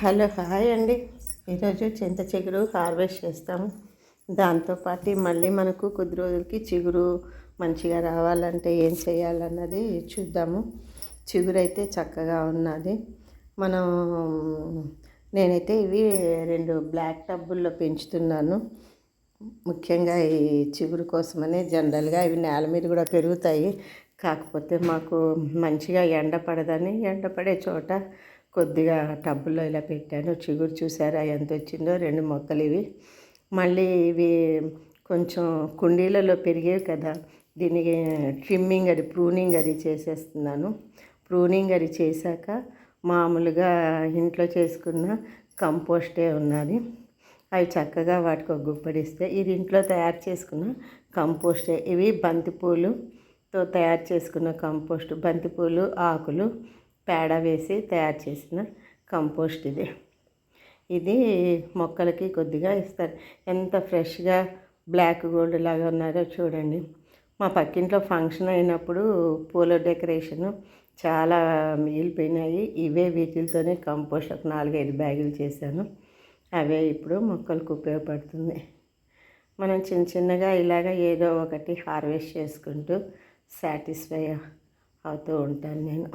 Hello hi అండి. ఈరోజు చింత చిగురు హార్వెస్ట్ చేస్తాము. దాంతోపాటు మళ్ళీ మనకు కొద్ది రోజులకి చిగురు మంచిగా రావాలంటే ఏం చేయాలన్నది చూద్దాము. చిగురు అయితే చక్కగా ఉన్నది. మనం నేనైతే ఇవి రెండు బ్లాక్ టబ్బుల్లో పెంచుతున్నాను. ముఖ్యంగా ఈ చిగురు కోసమనే జనరల్గా ఇవి నేల మీద కూడా పెరుగుతాయి. కాకపోతే మాకు మంచిగా ఎండ పడదని ఎండ పడే చోట కొద్దిగా టబ్బులో ఇలా పెట్టాను. చిగురు చూసారా ఎంత వచ్చిందో? రెండు మొక్కలు ఇవి. మళ్ళీ ఇవి కొంచెం కుండీలలో పెరిగేవి కదా. దీనికి ట్రిమ్మింగ్ అది ప్రూనింగ్ అది చేసేస్తున్నాను. ప్రూనింగ్ అది చేశాక మామూలుగా ఇంట్లో చేసుకున్న కంపోస్టే ఉన్నది. అవి చక్కగా వాటికి ఒక గుప్పడిస్తే ఇది ఇంట్లో తయారు చేసుకున్న కంపోస్టే. ఇవి బంతిపూలుతో తయారు చేసుకున్న కంపోస్ట్. బంతిపూలు ఆకులు పేడ వేసి తయారు చేసిన కంపోస్ట్ ఇది. ఇది మొక్కలకి కొద్దిగా ఇస్తారు. ఎంత ఫ్రెష్గా బ్లాక్ గోల్డ్ లాగా ఉన్నారో చూడండి. మా పక్కింట్లో ఫంక్షన్ అయినప్పుడు పూల డెకరేషను చాలా మిగిలిపోయినాయి. ఇవే వీటితోనే కంపోస్ట్ ఒక నాలుగైదు బ్యాగులు చేశాను. అవే ఇప్పుడు మొక్కలకు ఉపయోగపడుతుంది. మనం చిన్న చిన్నగా ఇలాగ ఏదో ఒకటి హార్వెస్ట్ చేసుకుంటూ సాటిస్ఫై అవుతూ ఉంటాను నేను.